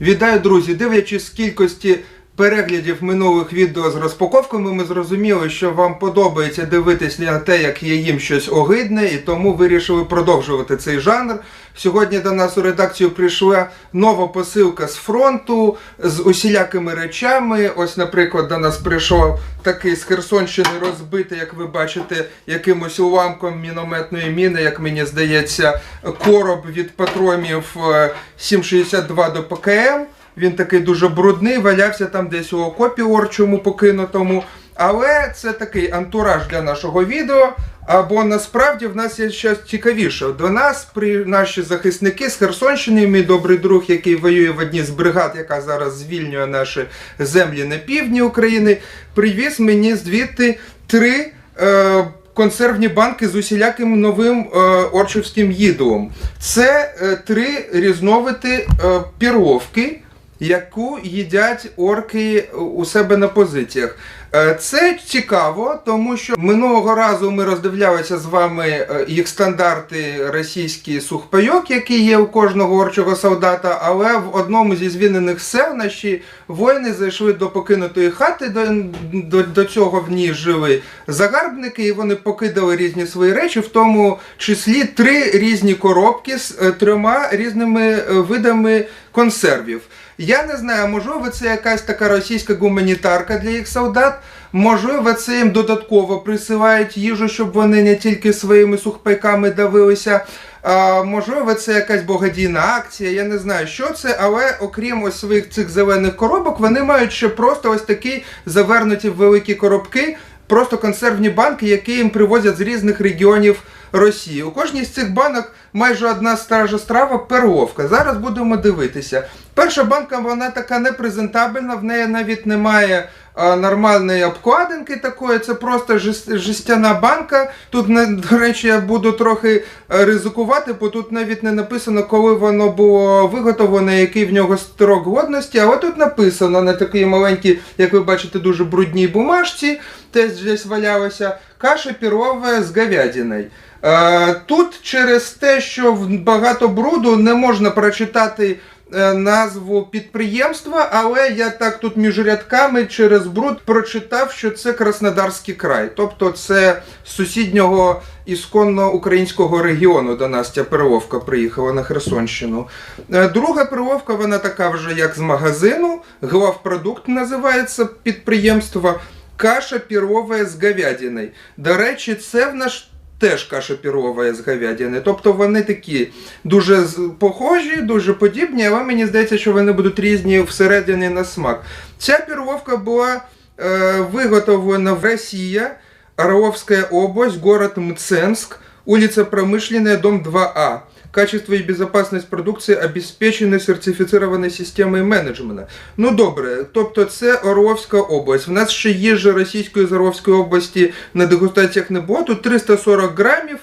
Вітаю, друзі! Дивлячись кількості переглядів минулих відео з розпаковками, ми зрозуміли, що вам подобається дивитись на те, як я їм щось огидне, і тому вирішили продовжувати цей жанр. Сьогодні до нас у редакцію прийшла нова посилка з фронту з усілякими речами. Ось, наприклад, до нас прийшов такий з Херсонщини розбитий, як ви бачите, якимось уламком мінометної міни, як мені здається, короб від патронів е, 7,62 до ПКМ. Він такий дуже брудний, валявся там десь у окопі орчому покинутому. Але це такий антураж для нашого відео. Або насправді в нас є щось цікавіше. До нас при наші захисники з Херсонщини, мій добрий друг, який воює в одній з бригад, яка зараз звільнює наші землі на півдні України, привіз мені звідти три. Е, Консервні банки з усіляким новим е, орчівським їдлом. Це е, три різновиди е, піровки, яку їдять орки у себе на позиціях. Е, Це цікаво, тому що минулого разу ми роздивлялися з вами е, їх стандарти російський сухпайок, який є у кожного орчого солдата, але в одному зі звільнених сел наші воїни зайшли до покинутої хати, до, до, до цього в ній жили загарбники, і вони покидали різні свої речі, в тому числі три різні коробки з е, трьома різними видами консервів. Я не знаю, можливо, це якась така російська гуманітарка для їх солдат. Можливо, це їм додатково присилають їжу, щоб вони не тільки своїми сухпайками давилися. А, можливо, це якась благодійна акція, я не знаю, що це, але окрім ось своїх цих зелених коробок, вони мають ще просто ось такі завернуті в великі коробки, просто консервні банки, які їм привозять з різних регіонів Росії. У кожній з цих банок майже одна стара страва перловка. Зараз будемо дивитися. Перша банка вона така непрезентабельна, в неї навіть немає нормальної обкладинки такої, це просто жест- жестяна банка. Тут, до речі, я буду трохи е, ризикувати, бо тут навіть не написано, коли воно було виготовлено, який в нього строк годності, але тут написано на такій маленькій, як ви бачите, дуже брудній бумажці, теж десь валялося, каша пірова з говядиною. Е, Тут через те, що багато бруду не можна прочитати назву підприємства, але я так тут між рядками через бруд прочитав, що це Краснодарський край. Тобто це з сусіднього ісконно українського регіону до нас ця переловка приїхала на Херсонщину. Е, Друга переловка, вона така вже як з магазину. Главпродукт називається підприємство. Каша пірова з говядиною. До речі, це в наш теж каша пірова з говядини. Тобто вони такі дуже похожі, дуже подібні, але мені здається, що вони будуть різні всередині на смак. Ця піровка була е, виготовлена в Росії, Орловська область, город Мценск, улица Промышленная, дом 2А. Качество и безопасность продукції обеспечені сертифіцированою системою менеджменту. Ну добре, тобто це Орловська область. В нас ще їжі російської з Орловської області на дегустаціях не було. Тут 340 грамів.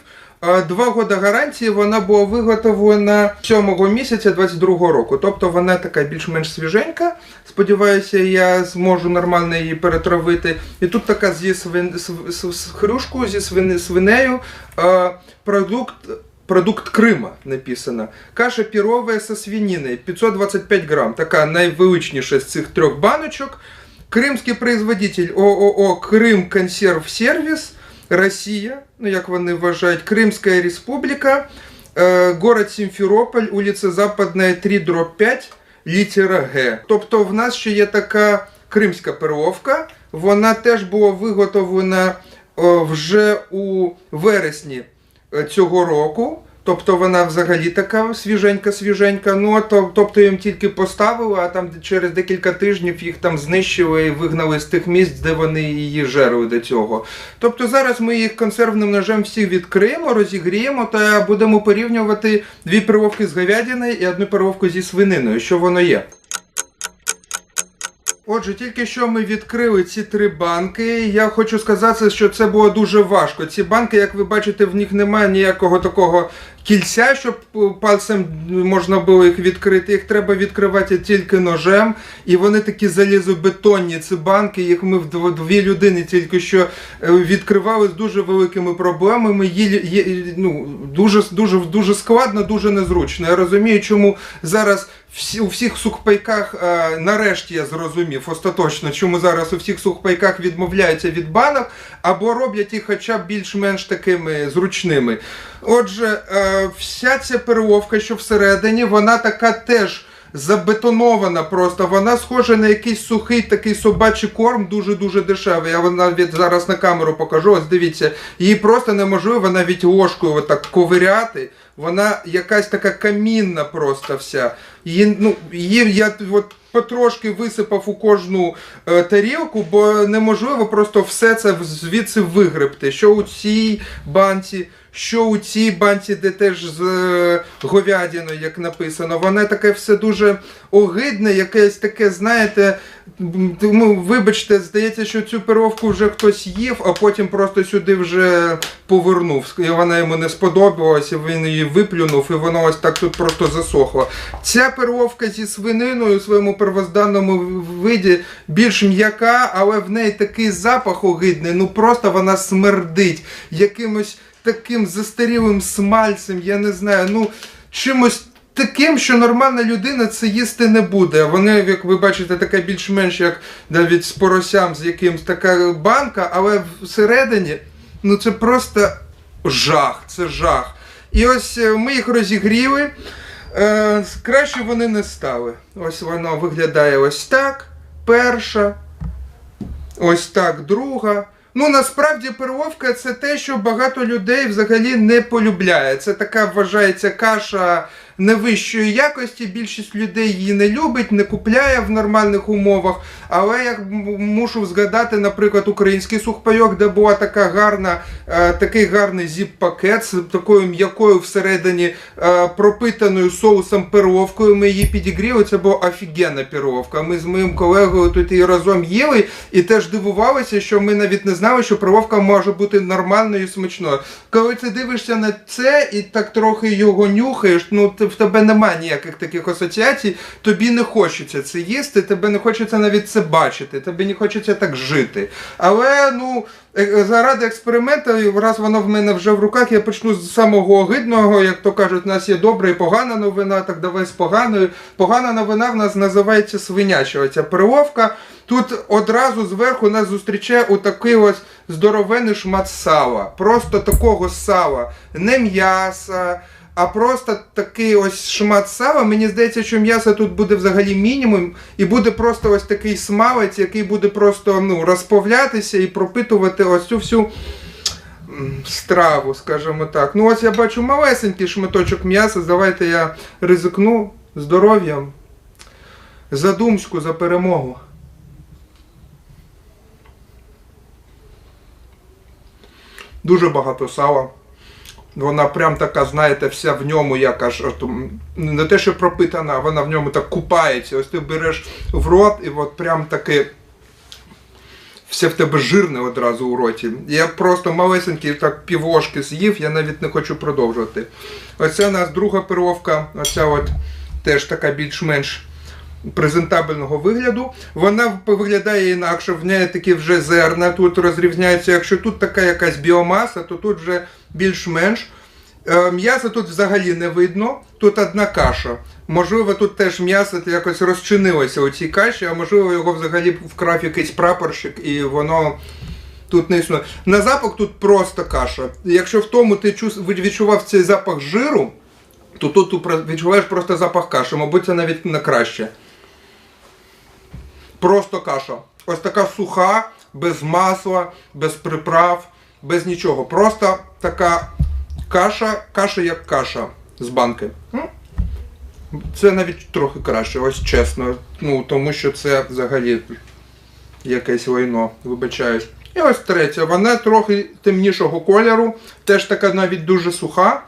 Два года гарантії вона була виготовлена 7 місяця 22 року. Тобто вона така більш-менш свіженька. Сподіваюся, я зможу нормально її перетравити. І тут така зі свин... св- св- з хрюшкою, зі свини... свинею. Продукт Продукт Крима написано. Каша пірова со свининою 525 грам. Така найвеличніша з цих трьох баночок. Кримський производитель ООО Крим Консерв Сервіс, Росія, ну як вони вважають, Кримська Республіка, е, город Сімферополь, вулиця Западна 3, дроб 5, літера Г. Тобто в нас ще є така кримська перловка. Вона теж була виготовлена о, вже у вересні е, цього року. Тобто вона взагалі така свіженька-свіженька. Ну, то, тобто їм тільки поставили, а там через декілька тижнів їх там знищили і вигнали з тих місць, де вони її жерли до цього. Тобто зараз ми їх консервним ножем всі відкриємо, розігріємо та будемо порівнювати дві перловки з говядиною і одну перловку зі свининою, що воно є. Отже, тільки що ми відкрили ці три банки. Я хочу сказати, що це було дуже важко. Ці банки, як ви бачите, в них немає ніякого такого кільця, щоб пальцем можна було їх відкрити. Їх треба відкривати тільки ножем. І вони такі залізобетонні, ці банки. Їх ми вдво- дві людини тільки що е, відкривали з дуже великими проблемами. Їлі, є, ну, дуже, дуже, дуже складно, дуже незручно. Я розумію, чому зараз всі, у всіх сухпайках, е, нарешті я зрозумів остаточно, чому зараз у всіх сухпайках відмовляються від банок, або роблять їх хоча б більш-менш такими зручними. Отже, е, вся ця перловка, що всередині, вона така теж. Забетонована просто, вона схожа на якийсь сухий такий собачий корм, дуже-дуже дешевий. Я вам навіть зараз на камеру покажу. Ось дивіться, її просто неможливо навіть ложкою отак ковиряти. Вона якась така камінна просто вся. Її, ну, її я от потрошки висипав у кожну е, тарілку, бо неможливо просто все це звідси вигребти. Що у цій банці, що у цій банці, де теж з е, говядиною, як написано, воно таке все дуже огидне, якесь таке, знаєте, тому, вибачте, здається, що цю перловку вже хтось їв, а потім просто сюди вже повернув. І вона йому не сподобалася, він її виплюнув, і воно ось так тут просто засохло. Ця перловка зі свининою у своєму первозданному виді більш м'яка, але в неї такий запах огидний, ну просто вона смердить якимось таким застарілим смальцем, я не знаю, ну чимось. Таким, що нормальна людина це їсти не буде. Вони, як ви бачите, така більш-менш як навіть з поросям з якимсь така банка, але всередині ну це просто жах, це жах. І ось е, ми їх розігріли. Е, краще вони не стали. Ось воно виглядає ось так. Перша. Ось так, друга. Ну, насправді перловка це те, що багато людей взагалі не полюбляє. Це така вважається каша невищої якості. Більшість людей її не любить, не купляє в нормальних умовах. Але я мушу згадати, наприклад, український сухпайок, де була така гарна, е, такий гарний зіп-пакет з такою м'якою всередині е, пропитаною соусом перловкою. Ми її підігріли. Це була офігенна перловка. Ми з моїм колегою тут її разом їли і теж дивувалися, що ми навіть не знали, що перловка може бути нормальною і смачною. Коли ти дивишся на це і так трохи його нюхаєш, ну ти- в тебе немає ніяких таких асоціацій, тобі не хочеться це їсти, тебе не хочеться навіть це бачити, тобі не хочеться так жити. Але ну. е, Заради експерименту, раз воно в мене вже в руках, я почну з самого огидного, як то кажуть, у нас є добра і погана новина, так давай з поганою. Погана новина в нас називається свиняча. Оця переловка. Тут одразу зверху нас зустрічає отакий ось здоровений шмат сала. Просто такого сала, не м'яса. А просто такий ось шмат сала. Мені здається, що м'яса тут буде взагалі мінімум, і буде просто ось такий смалець, який буде просто ну, розповлятися і пропитувати ось цю всю страву, скажімо так. Ну ось я бачу малесенький шматочок м'яса. Давайте я ризикну здоров'ям. За Думську, за перемогу. Дуже багато сала. Вона прям така, знаєте, вся в ньому, як аж не те, що пропитана, вона в ньому так купається. Ось ти береш в рот і от прям таке все в тебе жирне одразу у роті. Я просто малесенький так півложки з'їв, я навіть не хочу продовжувати. Оце у нас друга перловка, оця от теж така більш-менш презентабельного вигляду. Вона виглядає інакше, в неї такі вже зерна тут розрізняються. Якщо тут така якась біомаса, то тут вже більш-менш. Е, М'яса тут взагалі не видно, тут одна каша. Можливо, тут теж м'ясо якось розчинилося у цій каші, а можливо, його взагалі вкрав якийсь прапорщик і воно тут не існує. На запах тут просто каша. Якщо в тому ти відчував цей запах жиру, то тут відчуваєш просто запах каші. Мабуть, це навіть на краще. Просто каша. Ось така суха, без масла, без приправ, без нічого. Просто така каша, каша як каша з банки. Це навіть трохи краще, ось чесно. Ну, тому що це взагалі якесь лайно, вибачаюсь. І ось третя, вона трохи темнішого кольору, теж така навіть дуже суха.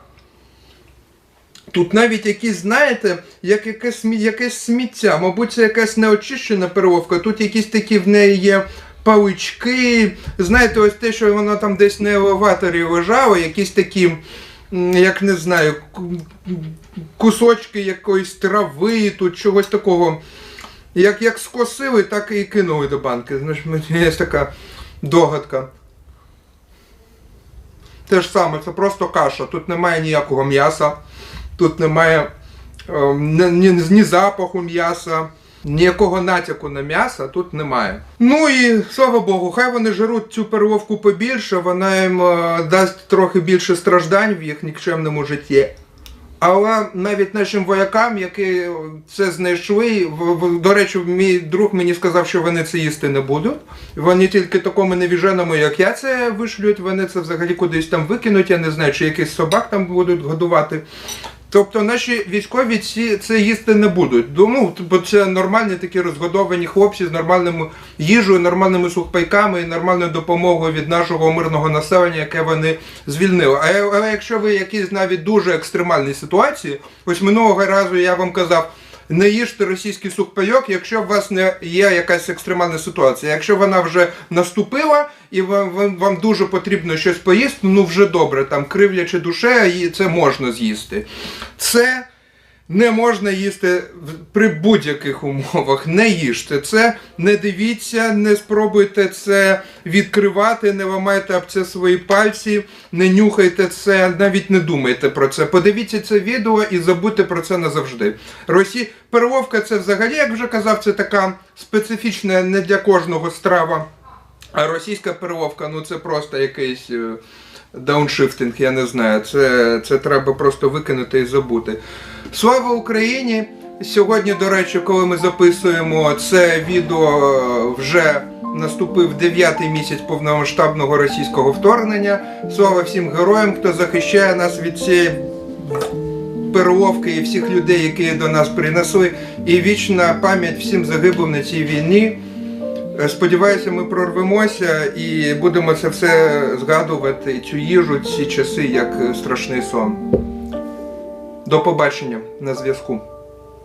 Тут навіть якісь, знаєте, як якесь, якесь сміття. Мабуть, це якась неочищена перловка. Тут якісь такі в неї є палички. Знаєте, ось те, що воно там десь на елеваторі лежало, якісь такі, як не знаю, кусочки якоїсь трави, тут чогось такого. Як, як скосили, так і кинули до банки. Є така догадка. Те ж саме, це просто каша. Тут немає ніякого м'яса, тут немає Е, Ні, ні, ні запаху м'яса, ніякого натяку на м'ясо тут немає. Ну і слава Богу, хай вони жируть цю перловку побільше, вона їм е, дасть трохи більше страждань в їх нікчемному житті. Але навіть нашим воякам, які це знайшли, до речі, мій друг мені сказав, що вони це їсти не будуть. Вони тільки такому невіженому, як я, це вишлють, вони це взагалі кудись там викинуть, я не знаю, чи якийсь собак там будуть годувати. Тобто наші військові ці це їсти не будуть. Тому бо це нормальні такі розгодовані хлопці з нормальною їжею, нормальними сухпайками і нормальною допомогою від нашого мирного населення, яке вони звільнили. Але якщо ви якісь навіть дуже екстремальні ситуації, ось минулого разу я вам казав. Не їжте російський сухпайок, якщо у вас не є якась екстремальна ситуація. Якщо вона вже наступила і вам, вам, дуже потрібно щось поїсти, ну вже добре, там кривлячи душе, і це можна з'їсти. Це не можна їсти при будь-яких умовах. Не їжте це, не дивіться, не спробуйте це відкривати, не ламайте об це свої пальці, не нюхайте це, навіть не думайте про це. Подивіться це відео і забудьте про це назавжди. Росі... Перловка це взагалі, як вже казав, це така специфічна не для кожного страва. А російська перловка, ну це просто якийсь е, дауншифтинг, я не знаю. Це, це треба просто викинути і забути. Слава Україні! Сьогодні, до речі, коли ми записуємо це відео, вже наступив дев'ятий місяць повномасштабного російського вторгнення. Слава всім героям, хто захищає нас від цієї перловки і всіх людей, які до нас принесли. І вічна пам'ять всім загиблим на цій війні. Е, Сподіваюся, ми прорвемося і будемо це все згадувати, цю їжу, ці часи, як е, страшний сон. До побачення на зв'язку.